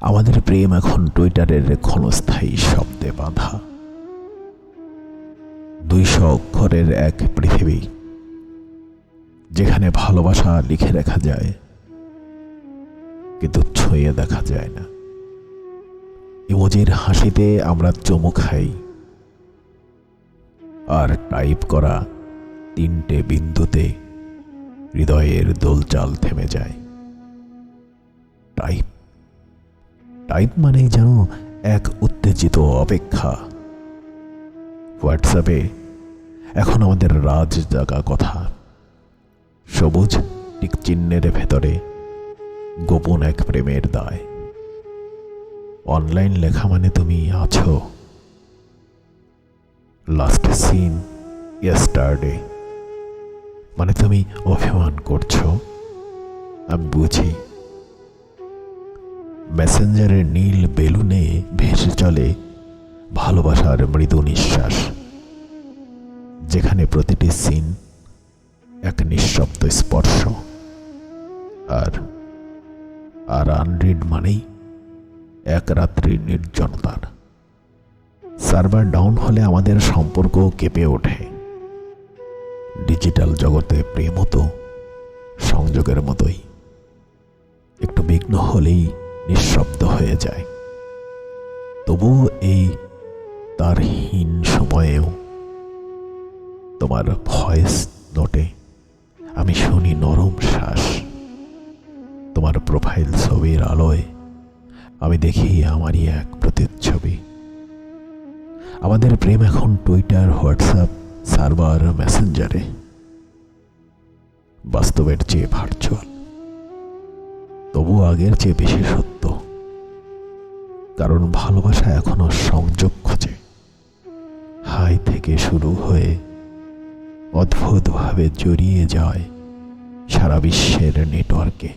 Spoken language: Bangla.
আমাদের প্রেম এখন টুইটারের ক্ষণস্থায়ী শব্দে বাঁধা। দুইশো অক্ষরের এক পৃথিবী, যেখানে ভালোবাসা লিখে রাখা যায়, কিন্তু ছুঁয়ে দেখা যায় না। ইমোজির হাসিতে আমরা চমু খাই, আর টাইপ করা তিনটে বিন্দুতে হৃদয়ের দোলচাল থেমে যায়। টাইপ টাইপ মানেই যেন এক উত্তেজিত অপেক্ষা। হোয়াটসঅ্যাপে এখন আমাদের রাজ জাগা কথা। সবুজ টিক চিহ্নের ভেতরে গোপন এক প্রেমের দায়। অনলাইন লেখা মানে তুমি আছো। লাস্ট সিন ইয়েস্টারডে মানে তুমি অভিমান করছ। আমি বুঝি মেসেঞ্জারের নীল বেলুনে ভেসে চলে ভালোবাসার মৃদু নিঃশ্বাস, যেখানে প্রতিটি সিন এক নিঃশব্দ স্পর্শ। আর আর আনরিড মানেই এক রাত্রির নির্জনতার। সার্ভার ডাউন হলে আমাদের সম্পর্ক কেঁপে ওঠে। ডিজিটাল জগতে প্রেমও তো সংযোগের মতোই। একটু বিঘ্ন হলেই নিঃশব্দ হয়ে যায়। তবুও এই তার হীন সময়েও তোমার ভয়েস নোটে আমি শুনি নরম শ্বাস। তোমার প্রোফাইল ছবির আলোয় আমি দেখি আমারই এক প্রতিচ্ছবি। আমাদের প্রেম এখন টুইটার, হোয়াটসঅ্যাপ, সার্ভার, মেসেঞ্জারে। বাস্তবের চেয়ে ভার্চুয়াল তবু আগের চেয়ে বেশি সত্য। কারণ ভালোবাসা এখনও সংযোগ খোঁজে। হাই থেকে শুরু হয়ে অদ্ভুতভাবে জড়িয়ে যায় সারা বিশ্বের নেটওয়ার্কে